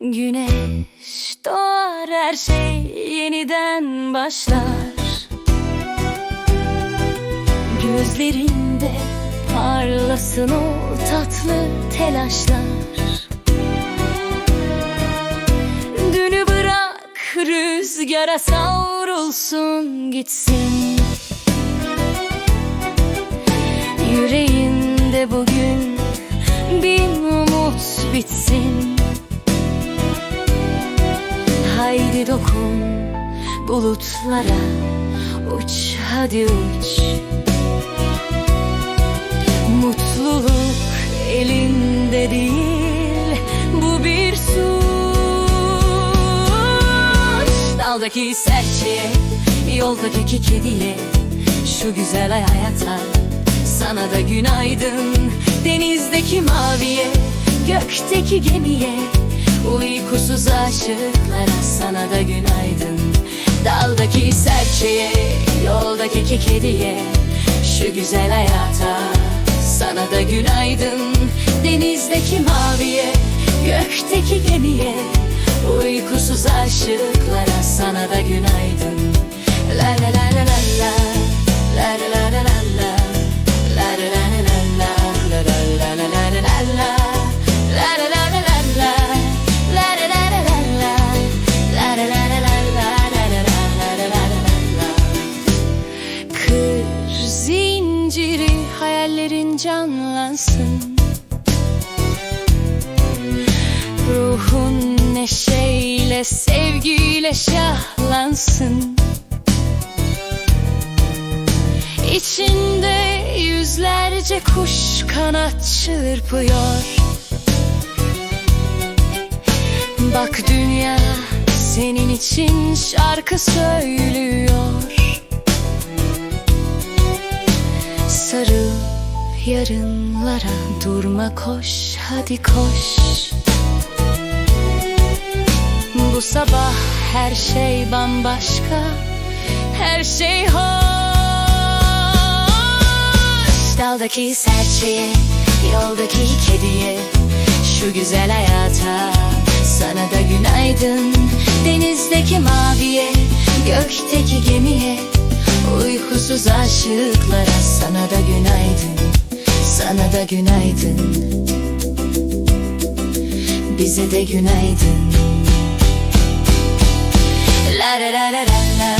Güneş doğar her şey yeniden başlar. Gözlerinde parlasın o tatlı telaşlar. Dünü bırak rüzgara savrulsun gitsin. Yüreğinde bugün bir umut bitsin Haydi dokun bulutlara Uç hadi uç. Mutluluk elinde değil Bu bir suç. Daldaki serçeye Yoldaki iki kediye Şu güzel hayata Sana da günaydın. Denizdeki maviye Gökteki gemiye Uykusuz aşıklara Sana da günaydın. Daldaki serçeye Yoldaki iki kediye Şu güzel hayata Sana da günaydın. Denizdeki maviye Gökteki gemiye Uykusuz aşıklara Sana da hayallerin canlansın. Ruhun neşeyle sevgiyle şahlansın. İçinde yüzlerce kuş kanat çırpıyor. Bak dünya senin için şarkı söylüyor yarınlara. Durma koş hadi koş. Bu sabah her şey bambaşka her şey hoş. Daldaki serçeye yoldaki kediye Şu güzel hayata. Sana da günaydın Denizdeki maviye gökteki gemiye Uykusuz aşıklara. Sana da günaydın Sana da günaydın. Bize de günaydın. La la la la la la